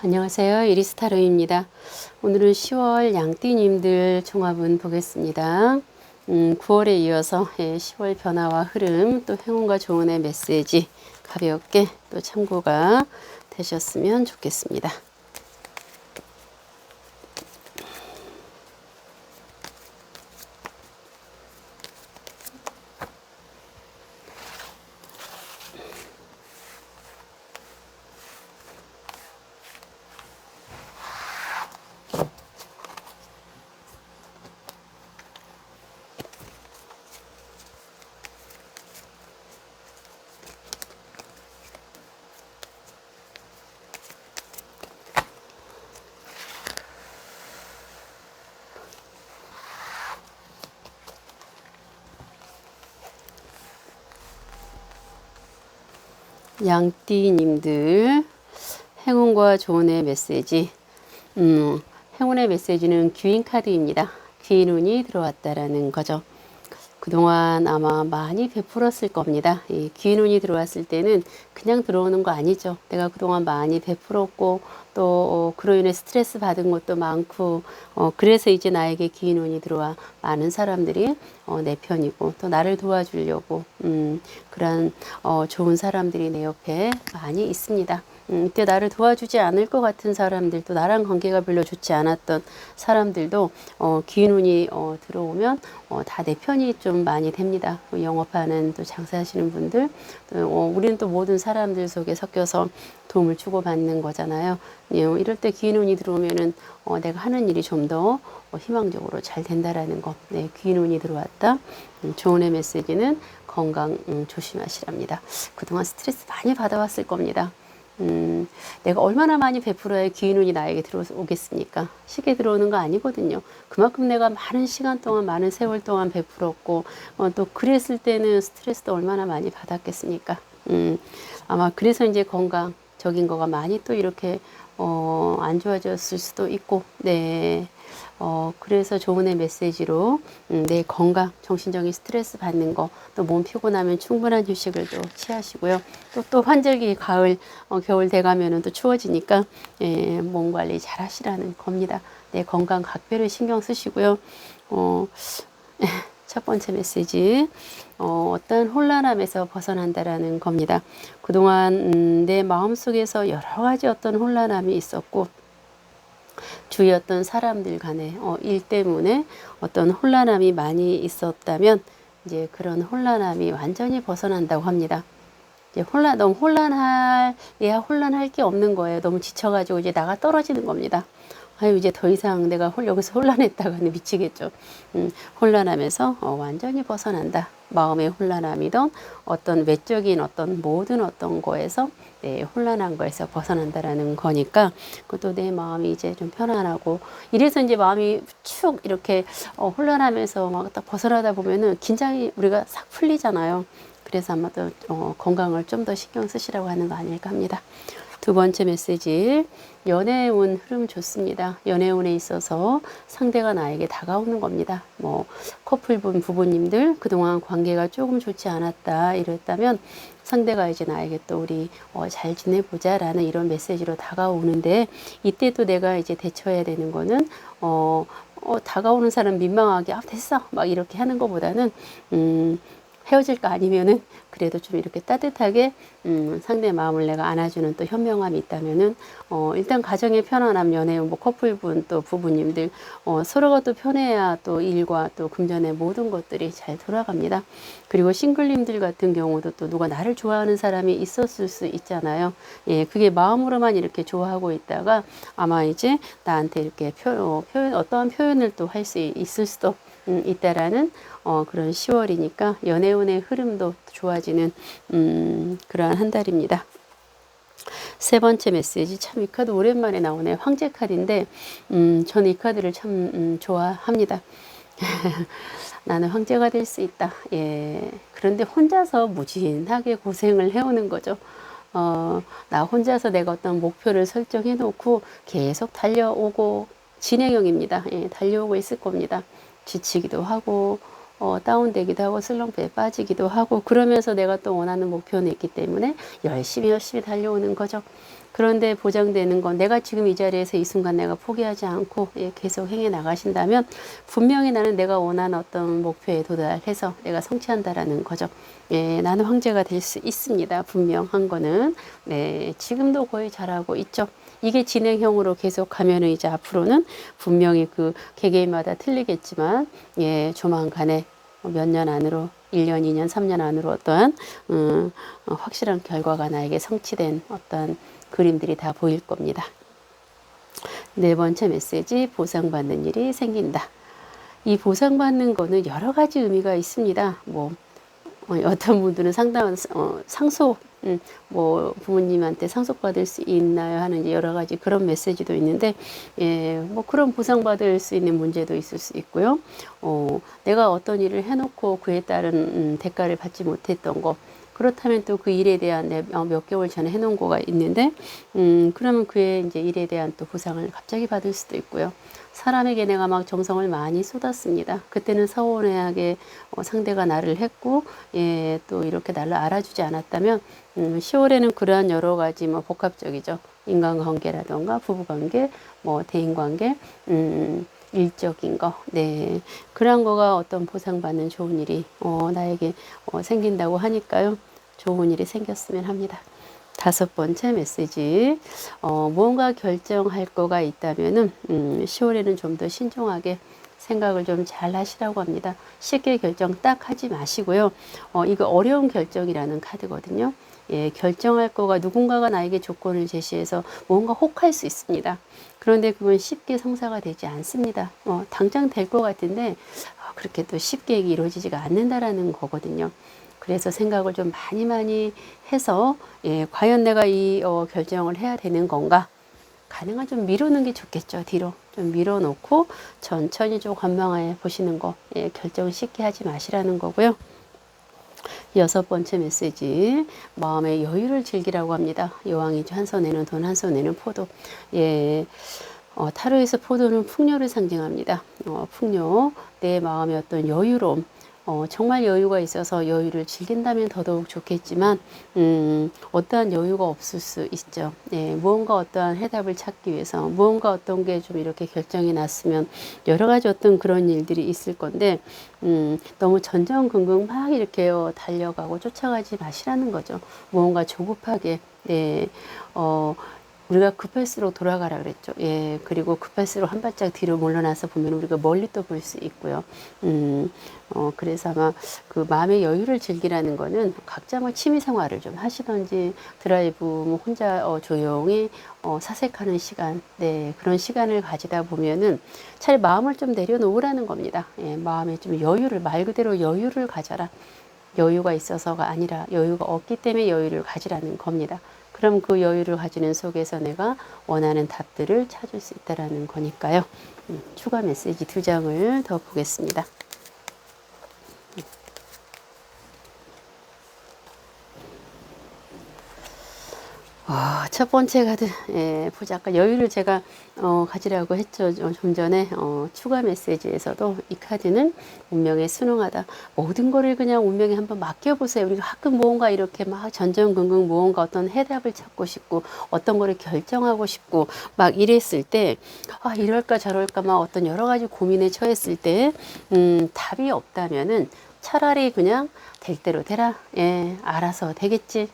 안녕하세요. 이리스타로입니다. 오늘은 10월 양띠님들 종합은 보겠습니다. 음, 9월에 이어서 예, 10월 변화와 흐름, 또 행운과 조언의 메시지 가볍게 또 참고가 되셨으면 좋겠습니다. 양띠님들 행운과 조언의 메시지 음, 행운의 메시지는 귀인 카드입니다. 귀인 운이 들어왔다라는 거죠. 그동안 아마 많이 베풀었을 겁니다. 이 귀인 운이 들어왔을 때는 그냥 들어오는 거 아니죠. 내가 그동안 많이 베풀었고 또 어, 그로 인해 스트레스 받은 것도 많고 어, 그래서 이제 나에게 운이 들어와 많은 사람들이 어, 내 편이고 또 나를 도와주려고 음, 그런 어, 좋은 사람들이 내 옆에 많이 있습니다. 음, 이때 나를 도와주지 않을 것 같은 사람들도 나랑 관계가 별로 좋지 않았던 사람들도 어, 기운 운이 어, 들어오면 어, 다 내 편이 좀 많이 됩니다. 뭐 영업하는 또 장사하시는 분들 또, 어, 우리는 또 모든 사람들 속에 섞여서 도움을 주고받는 거잖아요. 예, 이럴 때 기운 운이 들어오면은 어, 내가 하는 일이 좀더 어, 희망적으로 잘 된다라는 거. 네, 기운 운이 들어왔다. 음, 조언의 메시지는 건강 음, 조심하시랍니다. 그동안 스트레스 많이 받아왔을 겁니다. 음, 내가 얼마나 많이 베풀어야 기운운이 나에게 들어오겠습니까? 쉽게 들어오는 거 아니거든요. 그만큼 내가 많은 시간 동안, 많은 세월 동안 베풀었고, 어, 또 그랬을 때는 스트레스도 얼마나 많이 받았겠습니까? 음, 아마 그래서 이제 건강적인 거가 많이 또 이렇게, 어, 안 좋아졌을 수도 있고, 네. 어, 그래서 조언의 메시지로 음, 내 건강, 정신적인 스트레스 받는 거, 또 몸 피곤하면 충분한 휴식을 또 취하시고요. 또, 또 환절기, 가을, 어, 겨울 돼가면은 또 추워지니까 예, 몸 관리 잘 하시라는 겁니다. 내 건강 각별히 신경 쓰시고요. 어, 첫 번째 메시지, 어, 어떤 혼란함에서 벗어난다라는 겁니다. 그동안 음, 내 마음속에서 여러 가지 어떤 혼란함이 있었고, 주위 어떤 사람들 간에 어, 일 때문에 어떤 혼란함이 많이 있었다면 이제 그런 혼란함이 완전히 벗어난다고 합니다. 이제 혼란 너무 혼란할 얘야 혼란할 게 없는 거예요. 너무 지쳐가지고 이제 나가 떨어지는 겁니다. 아유 이제 더 이상 내가 홀 여기서 혼란했다가는 미치겠죠. 음, 혼란하면서 어, 완전히 벗어난다. 마음의 혼란함이든 어떤 외적인 어떤 모든 어떤 거에서 네, 혼란한 거에서 벗어난다라는 거니까 그것도 내 마음이 이제 좀 편안하고 이래서 이제 마음이 축 이렇게 어, 혼란하면서 막 딱 벗어나다 보면은 긴장이 우리가 싹 풀리잖아요. 그래서 아마 도 어, 건강을 좀 더 신경 쓰시라고 하는 거 아닐까 합니다. 두 번째 메시지 연애운 흐름 좋습니다. 연애운에 있어서 상대가 나에게 다가오는 겁니다. 뭐 커플분 부부님들 그동안 관계가 조금 좋지 않았다 이랬다면 상대가 이제 나에게 또 우리 어, 잘 지내보자 라는 이런 메시지로 다가오는데 이때 또 내가 이제 대처해야 되는 거는 어, 어 다가오는 사람 민망하게 아 됐어 막 이렇게 하는 것보다는 음 헤어질까 아니면은 그래도 좀 이렇게 따뜻하게 음, 상대 마음을 내가 안아주는 또 현명함이 있다면은 어, 일단 가정의 편안함 연애 뭐 커플분 또 부부님들 어, 서로가 또 편해야 또 일과 또 금전의 모든 것들이 잘 돌아갑니다. 그리고 싱글님들 같은 경우도 또 누가 나를 좋아하는 사람이 있었을 수 있잖아요. 예, 그게 마음으로만 이렇게 좋아하고 있다가 아마 이제 나한테 이렇게 표, 어, 표현 어떠한 표현을 또 할 수 있을 수도 음, 있다라는 어, 그런 10월이니까 연애운의 흐름도 좋아지 는 음, 그러한 한 달입니다. 세 번째 메시지 참 이 카드 오랜만에 나오네 황제 카드인데 음, 저는 이 카드를 참 음, 좋아합니다. 나는 황제가 될 수 있다. 예. 그런데 혼자서 무진하게 고생을 해오는 거죠. 어, 나 혼자서 내가 어떤 목표를 설정해 놓고 계속 달려오고 진행형입니다. 예, 달려오고 있을 겁니다. 지치기도 하고 어, 다운되기도 하고 슬럼프에 빠지기도 하고 그러면서 내가 또 원하는 목표는 있기 때문에 열심히 열심히 달려오는 거죠. 그런데 보장되는 건 내가 지금 이 자리에서 이 순간 내가 포기하지 않고 예, 계속 행해 나가신다면 분명히 나는 내가 원하는 어떤 목표에 도달해서 내가 성취한다라는 거죠. 예, 나는 황제가 될 수 있습니다. 분명한 거는 네, 지금도 거의 잘하고 있죠. 이게 진행형으로 계속 가면은 이제 앞으로는 분명히 그 개개인마다 틀리겠지만 예, 조만간에 몇 년 안으로 1년, 2년, 3년 안으로 어떠한 음, 어, 확실한 결과가 나에게 성취된 어떤 그림들이 다 보일 겁니다. 네 번째 메시지 보상받는 일이 생긴다. 이 보상받는 거는 여러 가지 의미가 있습니다. 뭐 어, 어떤 분들은 상당한 어, 상속, 음, 뭐 부모님한테 상속받을 수 있나요 하는 여러 가지 그런 메시지도 있는데, 예, 뭐 그런 보상받을 수 있는 문제도 있을 수 있고요. 어, 내가 어떤 일을 해놓고 그에 따른 음, 대가를 받지 못했던 거. 그렇다면 또 그 일에 대한 내- 어, 몇 개월 전에 해놓은 거가 있는데, 음, 그러면 그의 이제 일에 대한 또 보상을 갑자기 받을 수도 있고요. 사람에게 내가 막 정성을 많이 쏟았습니다. 그때는 서운해하게 어, 상대가 나를 했고, 예, 또 이렇게 나를 알아주지 않았다면, 음, 10월에는 그러한 여러 가지 뭐 복합적이죠. 인간관계라던가 부부관계, 뭐 대인관계, 음, 일적인 거, 네. 그런 거가 어떤 보상받는 좋은 일이, 어, 나에게 어, 생긴다고 하니까요. 좋은 일이 생겼으면 합니다. 다섯 번째 메시지, 어, 무언가 결정할 거가 있다면은, 음, 10월에는 좀 더 신중하게 생각을 좀 잘 하시라고 합니다. 쉽게 결정 딱 하지 마시고요. 어, 이거 어려운 결정이라는 카드거든요. 예, 결정할 거가 누군가가 나에게 조건을 제시해서 뭔가 혹할 수 있습니다. 그런데 그건 쉽게 성사가 되지 않습니다. 어, 당장 될 것 같은데 어, 그렇게 또 쉽게 이루어지지가 않는다라는 거거든요. 그래서 생각을 좀 많이 많이 해서 예, 과연 내가 이 어, 결정을 해야 되는 건가? 가능한 좀 미루는 게 좋겠죠. 뒤로 좀 밀어놓고 천천히 좀 관망해 보시는 거 예, 결정 쉽게 하지 마시라는 거고요. 여섯 번째 메시지 마음의 여유를 즐기라고 합니다. 여왕이죠. 한 손에는 돈, 한 손에는 포도. 예. 어, 타로에서 포도는 풍요를 상징합니다. 어, 풍요, 내 마음의 어떤 여유로움, 어, 정말 여유가 있어서 여유를 즐긴다면 더더욱 좋겠지만, 음, 어떠한 여유가 없을 수 있죠. 예, 무언가 어떠한 해답을 찾기 위해서, 무언가 어떤 게 좀 이렇게 결정이 났으면, 여러 가지 어떤 그런 일들이 있을 건데, 음, 너무 전전긍긍 막 이렇게 어, 달려가고 쫓아가지 마시라는 거죠. 무언가 조급하게, 네, 어, 우리가 급할수록 돌아가라 그랬죠. 예, 그리고 급할수록 한 발짝 뒤로 물러나서 보면 우리가 멀리 또 볼 수 있고요. 음, 어, 그래서 아마 그 마음의 여유를 즐기라는 거는 각자 뭐 취미 생활을 좀 하시던지 드라이브 뭐 혼자 어, 조용히 어, 사색하는 시간, 네, 그런 시간을 가지다 보면은 차라리 마음을 좀 내려놓으라는 겁니다. 예, 마음에 좀 여유를, 말 그대로 여유를 가져라. 여유가 있어서가 아니라 여유가 없기 때문에 여유를 가지라는 겁니다. 그럼 그 여유를 가지는 속에서 내가 원하는 답들을 찾을 수 있다라는 거니까요. 음, 추가 메시지 두 장을 더 보겠습니다. 아, 첫 번째 카드, 예, 보자. 아까 여유를 제가, 어, 가지라고 했죠. 어, 좀 전에, 어, 추가 메시지에서도 이 카드는 운명에 순응하다. 모든 거를 그냥 운명에 한번 맡겨보세요. 우리가 가끔 무언가 이렇게 막 전전긍긍 무언가 어떤 해답을 찾고 싶고, 어떤 거를 결정하고 싶고, 막 이랬을 때, 아, 이럴까 저럴까 막 어떤 여러 가지 고민에 처했을 때, 음, 답이 없다면은 차라리 그냥 될 대로 되라. 예, 알아서 되겠지.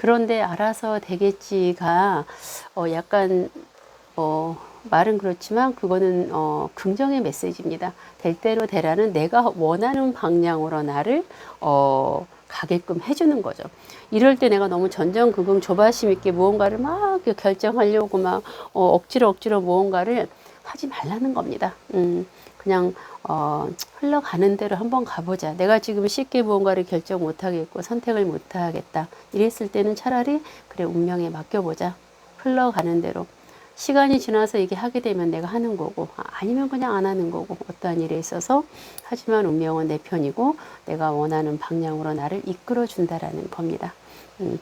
그런데 알아서 되겠지가 어 약간 어 말은 그렇지만 그거는 어 긍정의 메시지입니다. 될 대로 되라는 내가 원하는 방향으로 나를 어 가게끔 해주는 거죠. 이럴 때 내가 너무 전전긍긍 조바심 있게 무언가를 막 결정하려고 막 어, 억지로 억지로 무언가를 하지 말라는 겁니다. 음, 그냥 어, 흘러가는 대로 한번 가보자. 내가 지금 쉽게 무언가를 결정 못하겠고 선택을 못하겠다. 이랬을 때는 차라리 그래 운명에 맡겨보자. 흘러가는 대로. 시간이 지나서 이게 하게 되면 내가 하는 거고 아, 아니면 그냥 안 하는 거고 어떠한 일에 있어서 하지만 운명은 내 편이고 내가 원하는 방향으로 나를 이끌어 준다라는 겁니다. 음,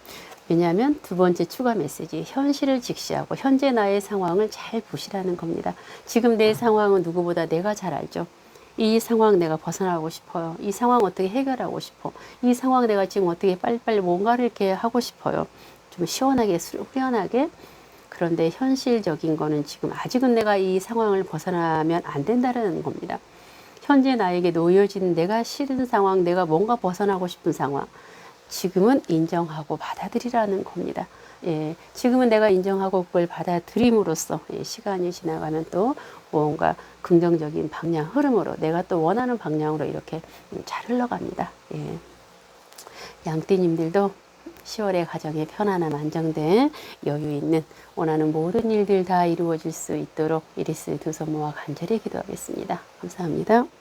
왜냐하면 두 번째 추가 메시지 현실을 직시하고 현재 나의 상황을 잘 보시라는 겁니다. 지금 내 상황은 누구보다 내가 잘 알죠. 이 상황 내가 벗어나고 싶어요. 이 상황 어떻게 해결하고 싶어. 이 상황 내가 지금 어떻게 빨리빨리 뭔가를 이렇게 하고 싶어요. 좀 시원하게 수- 후련하게 그런데 현실적인 거는 지금 아직은 내가 이 상황을 벗어나면 안 된다는 겁니다. 현재 나에게 놓여진 내가 싫은 상황, 내가 뭔가 벗어나고 싶은 상황, 지금은 인정하고 받아들이라는 겁니다. 예, 지금은 내가 인정하고 그걸 받아들임으로써 예, 시간이 지나가면 또 뭔가 긍정적인 방향, 흐름으로 내가 또 원하는 방향으로 이렇게 음, 잘 흘러갑니다. 예. 양띠님들도 10월의 가정에 편안함, 안정된 여유 있는 원하는 모든 일들 다 이루어질 수 있도록 이리스 두 손 모아 간절히 기도하겠습니다. 감사합니다.